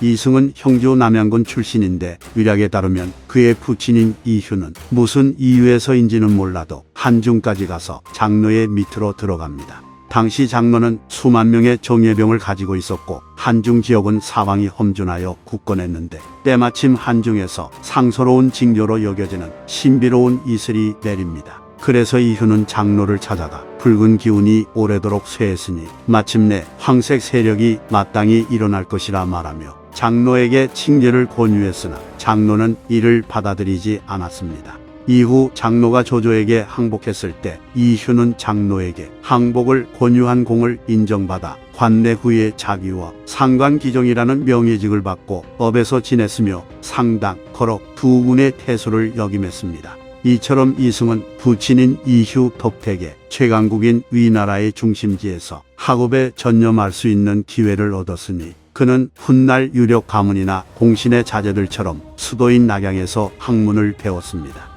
이승은 형주 남양군 출신인데 위략에 따르면 그의 부친인 이휴는 무슨 이유에서인지는 몰라도 한중까지 가서 장로의 밑으로 들어갑니다. 당시 장로는 수만 명의 정예병을 가지고 있었고 한중 지역은 사방이 험준하여 굳건했는데 때마침 한중에서 상서로운 징조로 여겨지는 신비로운 이슬이 내립니다. 그래서 이휴는 장로를 찾아가 붉은 기운이 오래도록 쇠했으니 마침내 황색 세력이 마땅히 일어날 것이라 말하며 장로에게 칭제를 권유했으나 장로는 이를 받아들이지 않았습니다. 이후 장로가 조조에게 항복했을 때 이휴는 장로에게 항복을 권유한 공을 인정받아 관내 후에 자기와 상관기종이라는 명예직을 받고 업에서 지냈으며 상당, 거록 두 군의 태수를 역임했습니다. 이처럼 이승은 부친인 이휴 덕택의 최강국인 위나라의 중심지에서 학업에 전념할 수 있는 기회를 얻었으니 그는 훗날 유력 가문이나 공신의 자제들처럼 수도인 낙양에서 학문을 배웠습니다.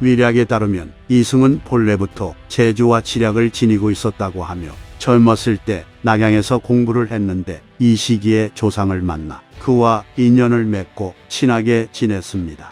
위략에 따르면 이승은 본래부터 제주와 지략을 지니고 있었다고 하며 젊었을 때 낙양에서 공부를 했는데 이 시기에 조상을 만나 그와 인연을 맺고 친하게 지냈습니다.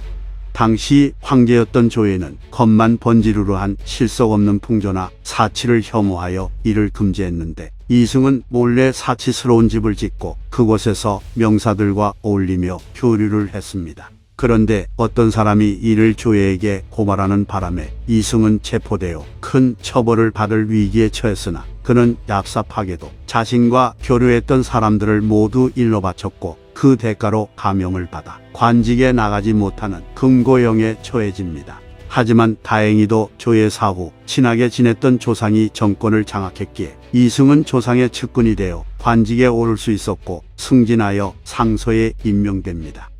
당시 황제였던 조에는 겉만 번지르르한 실속 없는 풍조나 사치를 혐오하여 이를 금지했는데 이승은 몰래 사치스러운 집을 짓고 그곳에서 명사들과 어울리며 교류를 했습니다. 그런데 어떤 사람이 이를 조예에게 고발하는 바람에 이승은 체포되어 큰 처벌을 받을 위기에 처했으나 그는 얍삽하게도 자신과 교류했던 사람들을 모두 일러 바쳤고 그 대가로 감형을 받아 관직에 나가지 못하는 금고형에 처해집니다. 하지만 다행히도 조의 사후 친하게 지냈던 조상이 정권을 장악했기에 이승은 조상의 측근이 되어 관직에 오를 수 있었고 승진하여 상서에 임명됩니다.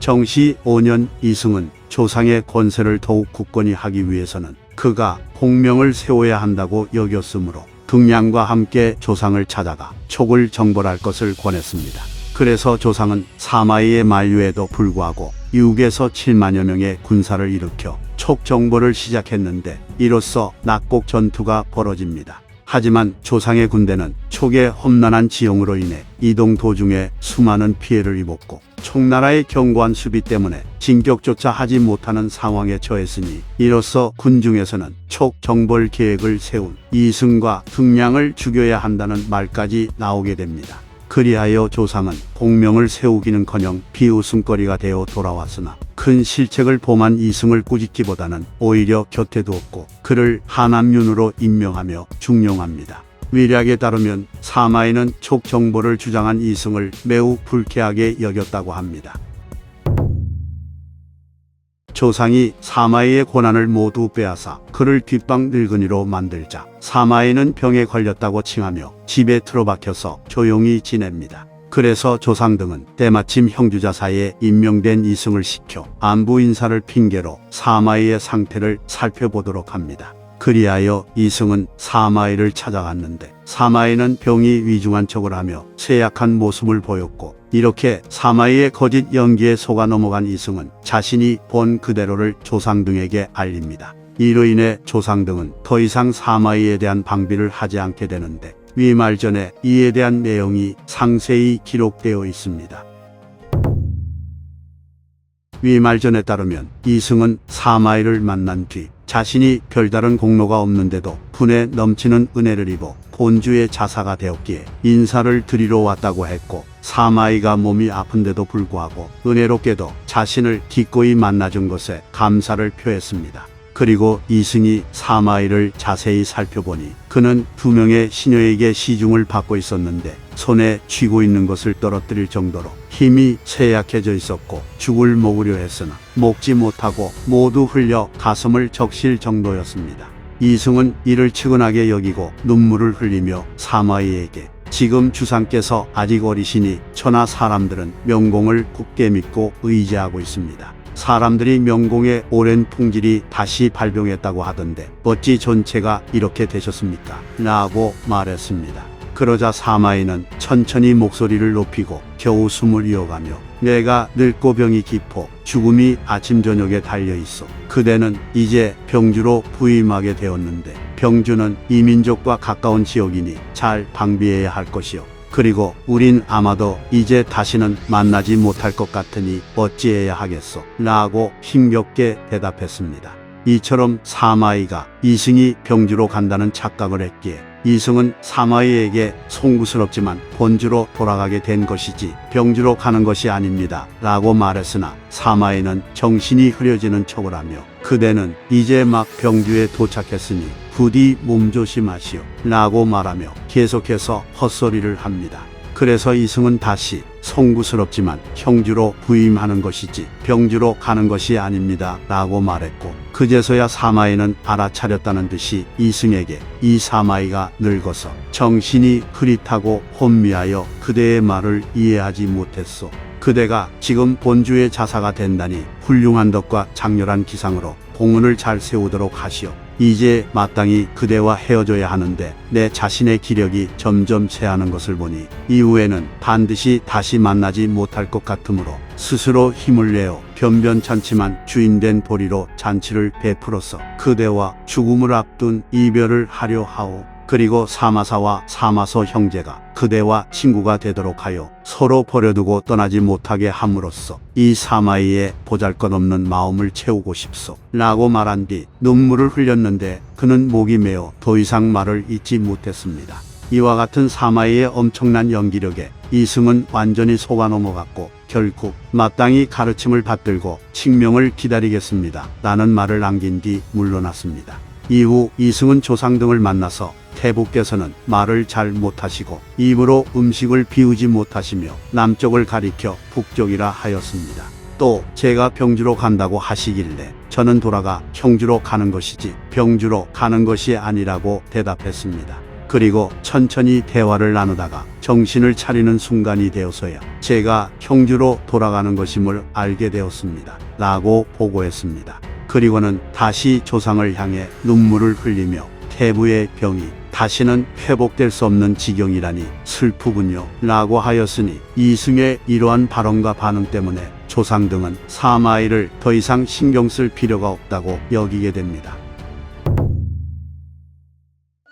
정시 5년 이승은 조상의 권세를 더욱 굳건히 하기 위해서는 그가 공명을 세워야 한다고 여겼으므로 등량과 함께 조상을 찾아가 촉을 정벌할 것을 권했습니다. 그래서 조상은 사마이의 만류에도 불구하고 6에서 7만여 명의 군사를 일으켜 촉 정벌을 시작했는데 이로써 낙곡 전투가 벌어집니다. 하지만 조상의 군대는 촉의 험난한 지형으로 인해 이동 도중에 수많은 피해를 입었고 총나라의 견고한 수비 때문에 진격조차 하지 못하는 상황에 처했으니 이로써 군중에서는 촉 정벌 계획을 세운 이승과 등량을 죽여야 한다는 말까지 나오게 됩니다. 그리하여 조상은 공명을 세우기는커녕 비웃음거리가 되어 돌아왔으나 큰 실책을 범한 이승을 꾸짖기보다는 오히려 곁에 두었고 그를 하남윤으로 임명하며 중용합니다. 위략에 따르면 사마이는 촉 정보를 주장한 이승을 매우 불쾌하게 여겼다고 합니다. 조상이 사마이의 권한을 모두 빼앗아 그를 뒷방 늙은이로 만들자 사마이는 병에 걸렸다고 칭하며 집에 틀어박혀서 조용히 지냅니다. 그래서 조상 등은 때마침 형주자사에 임명된 이승을 시켜 안부 인사를 핑계로 사마이의 상태를 살펴보도록 합니다. 그리하여 이승은 사마이를 찾아갔는데 사마이는 병이 위중한 척을 하며 쇠약한 모습을 보였고 이렇게 사마이의 거짓 연기에 속아 넘어간 이승은 자신이 본 그대로를 조상 등에게 알립니다. 이로 인해 조상 등은 더 이상 사마이에 대한 방비를 하지 않게 되는데 위말 전에 이에 대한 내용이 상세히 기록되어 있습니다. 위말전에 따르면 이승은 사마이를 만난 뒤 자신이 별다른 공로가 없는데도 분에 넘치는 은혜를 입어 본주의 자사가 되었기에 인사를 드리러 왔다고 했고 사마이가 몸이 아픈데도 불구하고 은혜롭게도 자신을 기꺼이 만나준 것에 감사를 표했습니다. 그리고 이승이 사마이를 자세히 살펴보니 그는 두 명의 시녀에게 시중을 받고 있었는데 손에 쥐고 있는 것을 떨어뜨릴 정도로 힘이 쇠약해져 있었고 죽을 먹으려 했으나 먹지 못하고 모두 흘려 가슴을 적실 정도였습니다. 이승은 이를 측은하게 여기고 눈물을 흘리며 사마이에게 지금 주상께서 아직 어리시니 천하 사람들은 명공을 굳게 믿고 의지하고 있습니다. 사람들이 명공의 오랜 풍질이 다시 발병했다고 하던데 어찌 전체가 이렇게 되셨습니까? 라고 말했습니다. 그러자 사마이는 천천히 목소리를 높이고 겨우 숨을 이어가며 내가 늙고 병이 깊어 죽음이 아침 저녁에 달려 있어 그대는 이제 병주로 부임하게 되었는데 병주는 이민족과 가까운 지역이니 잘 방비해야 할 것이요. 그리고 우린 아마도 이제 다시는 만나지 못할 것 같으니 어찌해야 하겠소? 라고 힘겹게 대답했습니다. 이처럼 사마이가 이승이 병주로 간다는 착각을 했기에 이승은 사마이에게 송구스럽지만 본주로 돌아가게 된 것이지 병주로 가는 것이 아닙니다. 라고 말했으나 사마이는 정신이 흐려지는 척을 하며 그대는 이제 막 병주에 도착했으니 부디 몸조심하시오. 라고 말하며 계속해서 헛소리를 합니다. 그래서 이승은 다시 송구스럽지만 형주로 부임하는 것이지 병주로 가는 것이 아닙니다. 라고 말했고 그제서야 사마이는 알아차렸다는 듯이 이승에게 이 사마이가 늙어서 정신이 흐릿하고 혼미하여 그대의 말을 이해하지 못했소. 그대가 지금 본주의 자사가 된다니 훌륭한 덕과 장렬한 기상으로 공은을 잘 세우도록 하시오. 이제 마땅히 그대와 헤어져야 하는데 내 자신의 기력이 점점 쇠하는 것을 보니 이후에는 반드시 다시 만나지 못할 것 같으므로 스스로 힘을 내어 변변찮지만 주인된 도리로 잔치를 베풀어서 그대와 죽음을 앞둔 이별을 하려 하오. 그리고 사마사와 사마서 형제가 그대와 친구가 되도록 하여 서로 버려두고 떠나지 못하게 함으로써 이 사마이의 보잘것없는 마음을 채우고 싶소. 라고 말한 뒤 눈물을 흘렸는데 그는 목이 메어 더 이상 말을 잇지 못했습니다. 이와 같은 사마이의 엄청난 연기력에 이승은 완전히 속아 넘어갔고 결국 마땅히 가르침을 받들고 칙명을 기다리겠습니다. 라는 말을 남긴 뒤 물러났습니다. 이후 이승은 조상 등을 만나서 태부께서는 말을 잘 못하시고 입으로 음식을 비우지 못하시며 남쪽을 가리켜 북쪽이라 하였습니다. 또 제가 병주로 간다고 하시길래 저는 돌아가 형주로 가는 것이지 병주로 가는 것이 아니라고 대답했습니다. 그리고 천천히 대화를 나누다가 정신을 차리는 순간이 되어서야 제가 형주로 돌아가는 것임을 알게 되었습니다. 라고 보고했습니다. 그리고는 다시 조상을 향해 눈물을 흘리며 태부의 병이 다시는 회복될 수 없는 지경이라니 슬프군요. 라고 하였으니 이승의 이러한 발언과 반응 때문에 조상 등은 사마이를 더 이상 신경 쓸 필요가 없다고 여기게 됩니다.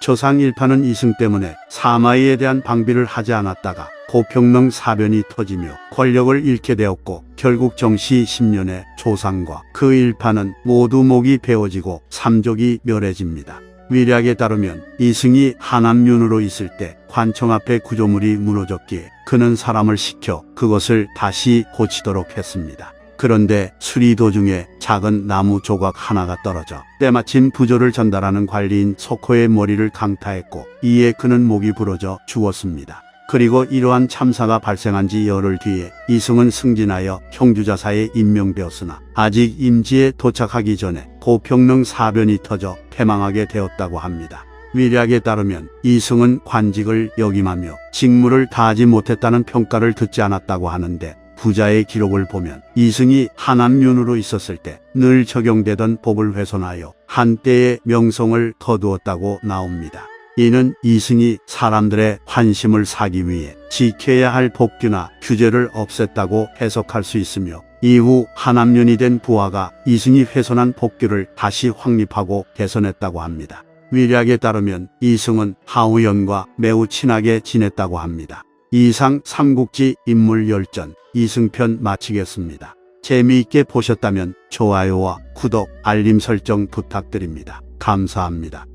조상 일파는 이승 때문에 사마이에 대한 방비를 하지 않았다가 고평릉 사변이 터지며 권력을 잃게 되었고 결국 정시 10년에 조상과 그 일파는 모두 목이 베어지고 삼족이 멸해집니다. 위략에 따르면 이승이 하남윤으로 있을 때 관청 앞에 구조물이 무너졌기에 그는 사람을 시켜 그것을 다시 고치도록 했습니다. 그런데 수리 도중에 작은 나무 조각 하나가 떨어져 때마침 부조를 전달하는 관리인 석호의 머리를 강타했고 이에 그는 목이 부러져 죽었습니다. 그리고 이러한 참사가 발생한 지 열흘 뒤에 이승은 승진하여 형주자사에 임명되었으나 아직 임지에 도착하기 전에 고평릉 사변이 터져 패망하게 되었다고 합니다. 위략에 따르면 이승은 관직을 역임하며 직무를 다하지 못했다는 평가를 듣지 않았다고 하는데 부자의 기록을 보면 이승이 하남윤으로 있었을 때 늘 적용되던 법을 훼손하여 한때의 명성을 거두었다고 나옵니다. 이는 이승이 사람들의 환심을 사기 위해 지켜야 할 법규나 규제를 없앴다고 해석할 수 있으며 이후 하남윤이 된 부하가 이승이 훼손한 법규를 다시 확립하고 개선했다고 합니다. 위략에 따르면 이승은 하우연과 매우 친하게 지냈다고 합니다. 이상 삼국지 인물 열전 이승편 마치겠습니다. 재미있게 보셨다면 좋아요와 구독, 알림 설정 부탁드립니다. 감사합니다.